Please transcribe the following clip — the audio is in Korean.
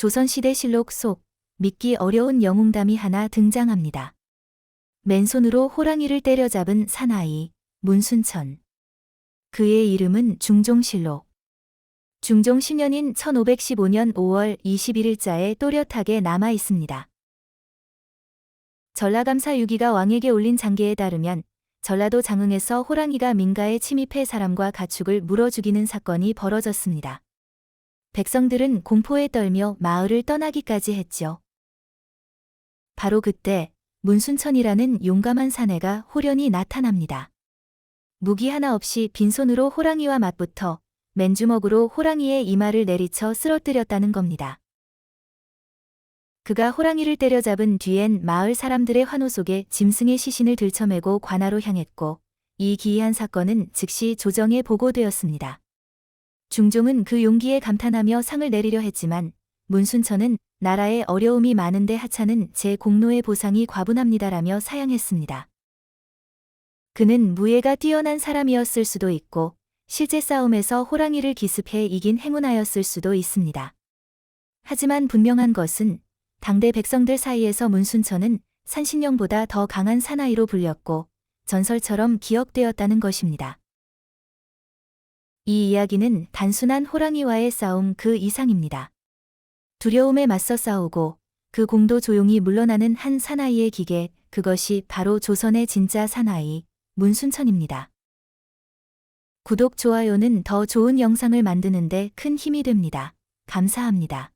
조선시대 실록 속 믿기 어려운 영웅담이 하나 등장합니다. 맨손으로 호랑이를 때려잡은 사나이 문순천. 그의 이름은 중종실록. 중종 10년인 1515년 5월 21일자에 또렷하게 남아 있습니다. 전라감사 유기가 왕에게 올린 장계에 따르면 전라도 장흥에서 호랑이가 민가에 침입해 사람과 가축을 물어 죽이는 사건이 벌어졌습니다. 백성들은 공포에 떨며 마을을 떠나기까지 했죠. 바로 그때 문순천이라는 용감한 사내가 호련히 나타납니다. 무기 하나 없이 빈손으로 호랑이와 맞붙어 맨주먹으로 호랑이의 이마를 내리쳐 쓰러뜨렸다는 겁니다. 그가 호랑이를 때려잡은 뒤엔 마을 사람들의 환호 속에 짐승의 시신을 들쳐매고 관하로 향했고 이 기이한 사건은 즉시 조정에 보고되었습니다. 중종은 그 용기에 감탄하며 상을 내리려 했지만 문순천은 나라에 어려움이 많은데 하찮은 제 공로의 보상이 과분합니다라며 사양했습니다. 그는 무예가 뛰어난 사람이었을 수도 있고 실제 싸움에서 호랑이를 기습해 이긴 행운하였을 수도 있습니다. 하지만 분명한 것은 당대 백성들 사이에서 문순천은 산신령보다 더 강한 사나이로 불렸고 전설처럼 기억되었다는 것입니다. 이 이야기는 단순한 호랑이와의 싸움 그 이상입니다. 두려움에 맞서 싸우고 그 공도 조용히 물러나는 한 사나이의 기계, 그것이 바로 조선의 진짜 사나이, 문순천입니다. 구독, 좋아요는 더 좋은 영상을 만드는데 큰 힘이 됩니다. 감사합니다.